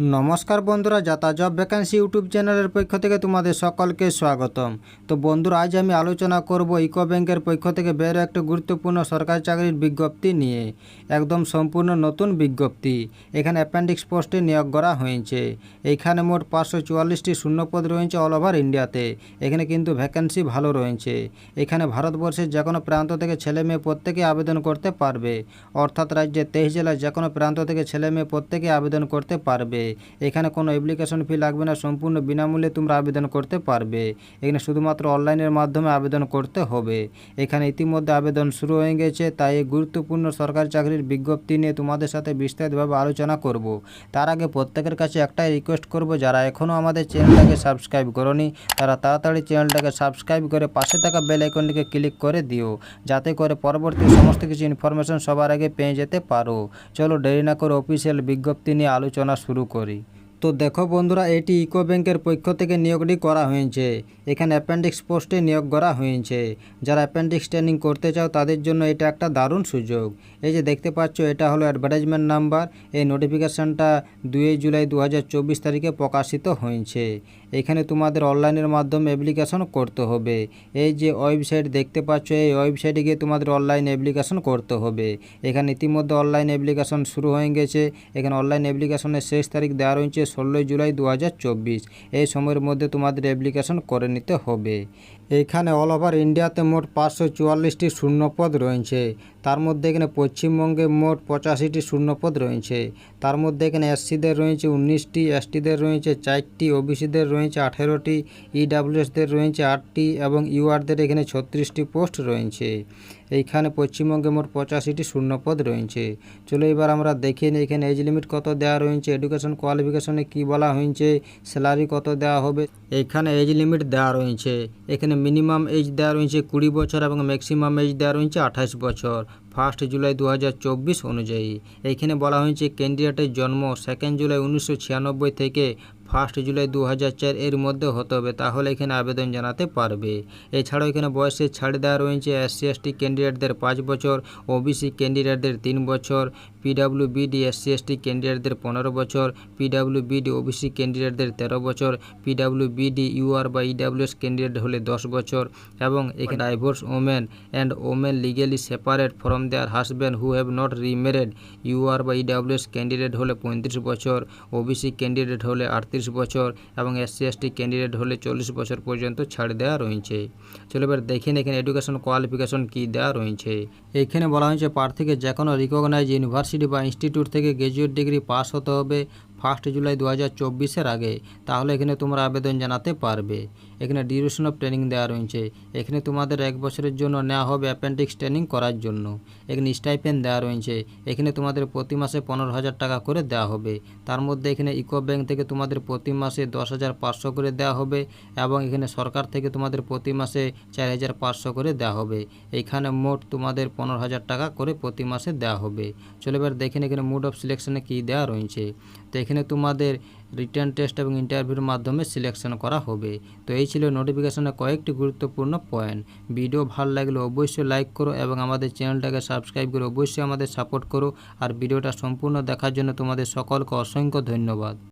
নমস্কার বন্ধুরা, যাতা জব ভ্যাকান্সি ইউটিউব চ্যানেলের পক্ষ থেকে তোমাদের সকলকে স্বাগতম। তো বন্ধুরা, আজ আমি আলোচনা করব ইকো ব্যাংকের পক্ষ থেকে বের একটা গুরুত্বপূর্ণ সরকারি চাকরির বিজ্ঞপ্তি নিয়ে। একদম সম্পূর্ণ নতুন বিজ্ঞপ্তি। এখানে অ্যাপেন্ডিক্স পোস্টে নিয়োগ করা হয়েছে। এইখানে মোট পাঁচশো চুয়াল্লিশটি শূন্যপদ রয়েছে অল ওভার ইন্ডিয়াতে এখানে কিন্তু ভ্যাকেন্সি ভালো রয়েছে। এখানে ভারতবর্ষের যে কোনো প্রান্ত থেকে ছেলে মেয়ে প্রত্যেকে আবেদন করতে পারবে। অর্থাৎ রাজ্যের তেইশ জেলার যে কোনো প্রান্ত থেকে ছেলে মেয়ে প্রত্যেকে আবেদন করতে পারবে। এখানে কোনো অ্যাপ্লিকেশন ফি লাগবে না, সম্পূর্ণ বিনামূল্যে তোমরা আবেদন করতে পারবে। এখানে শুধুমাত্র অনলাইনের মাধ্যমে আবেদন করতে হবে। এখানে ইতিমধ্যে আবেদন শুরু হয়ে গেছে, তাই এই গুরুত্বপূর্ণ সরকারি চাকরির বিজ্ঞপ্তি নিয়ে তোমাদের সাথে বিস্তারিতভাবে আলোচনা করব। তার আগে প্রত্যেকের কাছে একটাই রিকোয়েস্ট করব, যারা এখনও আমাদের চ্যানেলটাকে সাবস্ক্রাইব করনি, তারা তাড়াতাড়ি চ্যানেলটাকে সাবস্ক্রাইব করে পাশে থাকা বেল আইকনটিকে ক্লিক করে দিও, যাতে করে পরবর্তী সমস্ত কিছু ইনফরমেশন সবার আগে পেয়ে যেতে পারো। চলো দেরি না করে অফিসিয়াল বিজ্ঞপ্তি নিয়ে আলোচনা শুরু করি। তো দেখো বন্ধুরা, এটি ইকো ব্যাংকের পক্ষ থেকে নিয়োগটি করা হয়েছে। এখানে অ্যাপেন্ডিক্স পোস্টে নিয়োগ করা হয়েছে। যারা অ্যাপেন্ডিক্স ট্রেনিং করতে চাও, তাদের জন্য এটা একটা দারুণ সুযোগ। এই যে দেখতে পাচ্ছ, এটা হলো অ্যাডভার্টাইজমেন্ট নাম্বার। এই নোটিফিকেশানটা দুই জুলাই দু হাজার চব্বিশ তারিখে প্রকাশিত হয়েছে। এখানে তোমাদের অনলাইনের মাধ্যমে অ্যাপ্লিকেশন করতে হবে। এই যে ওয়েবসাইট দেখতে পাচ্ছ, এই ওয়েবসাইটে গিয়ে তোমাদের অনলাইন অ্যাপ্লিকেশন করতে হবে। এখানে ইতিমধ্যে অনলাইন অ্যাপ্লিকেশন শুরু হয়ে গেছে। এখানে অনলাইন অ্যাপ্লিকেশনের শেষ তারিখ দেওয়া রয়েছে ষোলোই জুলাই দু হাজার চব্বিশ। এই সময়ের মধ্যে তোমাদের অ্যাপ্লিকেশন করে নিতে হবে। এখানে অল ওভার ইন্ডিয়াতে মোট পাঁচশো চুয়াল্লিশটি শূন্যপদ রয়েছে। তার মধ্যে এখানে পশ্চিমবঙ্গে মোট পঁচাশিটি শূন্যপদ রয়েছে। তার মধ্যে এখানে এসসিদের রয়েছে উনিশটি এসটিদের রয়েছে চারটি ওবিসিদের রয়েছে আঠেরোটি ইডাব্লিউএসদের রয়েছে আটটি এবং ইউআরদের এখানে ছত্রিশটি পোস্ট রয়েছে। এইখানে পশ্চিমবঙ্গে মোট পঁচাশিটি শূন্যপদ রয়েছে। চলো এবার আমরা দেখে নিই এখানে এজ লিমিট কত দেওয়া রয়েছে এডুকেশন কোয়ালিফিকেশনে কি বলা হয়েছে স্যালারি কত দেওয়া হবে। এখানে এজ লিমিট দেওয়া রয়েছে। এখানে মিনিমাম এজ দেওয়া রয়েছে কুড়ি বছর এবং ম্যাক্সিমাম এজ দেওয়া রয়েছে আঠাশ বছর ফার্স্ট জুলাই দু হাজার চব্বিশ অনুযায়ী। এইখানে বলা হয়েছে ক্যান্ডিডেটের জন্ম সেকেন্ড জুলাই উনিশশো ছিয়ানব্বই থেকে ফার্স্ট জুলাই দু এর মধ্যে হতে হবে, তাহলে এখানে আবেদন জানাতে পারবে। এছাড়াও এখানে বয়সের ছাড় দেওয়া রয়েছে এসসি এসটি ক্যান্ডিডেটদের পাঁচ বছর, ওবিসি ক্যান্ডিডেটদের তিন বছর পিডাব্লিউ বিডি এসসি এসটি ক্যান্ডিডেটদের পনেরো বছর পিডাব্লিউ বিডি ওবিসি ক্যান্ডিডেটদের তেরো বছর পিডাব্লিউ বিডি ইউআর বা ইডাব্লিউএস ক্যান্ডিডেট হলে দশ বছর এবং এখানে divorce women and women legally separate from their husband who have not remarried, UR বা ইডাব্লিউএস ক্যান্ডিডেট হলে পঁয়ত্রিশ বছর, ওবিসি ক্যান্ডিডেট হলে আটত্রিশ বছর এবং এসসি এসটি ক্যান্ডিডেট হলে চল্লিশ বছর পর্যন্ত ছাড় দেওয়া রয়েছে। চলো এবার দেখেন এখানে এডুকেশন কোয়ালিফিকেশন কী দেওয়া রয়েছে। এখানে বলা হয়েছে, প্রার্থীকে যে কোনো রিকগনাইজ ইউনিভার্সিটি বা ইনস্টিটিউট থেকে গ্র্যাজুয়েট ডিগ্রি পাস হতে হবে। ফার্স্ট জুলাই দু হাজার চব্বিশের আগে, তাহলে এখানে তোমরা আবেদন জানাতে পারবে। এখানে ডিউরেশন অফ ট্রেনিং দেওয়া রয়েছে। এখানে তোমাদের এক বছরের জন্য নেওয়া হবে অ্যাপেন্ডিক্স ট্রেনিং করার জন্য। এখানে স্টাইপেন দেওয়া রয়েছে। এখানে তোমাদের প্রতি মাসে পনেরো হাজার টাকা করে দেওয়া হবে। তার মধ্যে এখানে ইকো ব্যাংক থেকে তোমাদের প্রতি মাসে দশ হাজার পাঁচশো করে দেওয়া হবে এবং এখানে সরকার থেকে তোমাদের প্রতি মাসে চার হাজার পাঁচশো করে দেওয়া হবে। এইখানে মোট তোমাদের পনেরো হাজার টাকা করে প্রতি মাসে দেওয়া হবে। চলো এবার দেখেন এখানে মুড অফ সিলেকশনে কী দেওয়া রয়েছে। তো এখানে তোমাদের রিটার্ন টেস্ট এবং ইন্টারভিউর মাধ্যমে সিলেকশন করা হবে। তো এই ছিল নোটিফিকেশনের কয়েকটি গুরুত্বপূর্ণ পয়েন্ট ভিডিও ভালো লাগলে অবশ্যই লাইক করো এবং আমাদের চ্যানেলটাকে সাবস্ক্রাইব করে অবশ্যই আমাদের সাপোর্ট করো। আর ভিডিওটা সম্পূর্ণ দেখার জন্য তোমাদের সকলকে অসংখ্য ধন্যবাদ।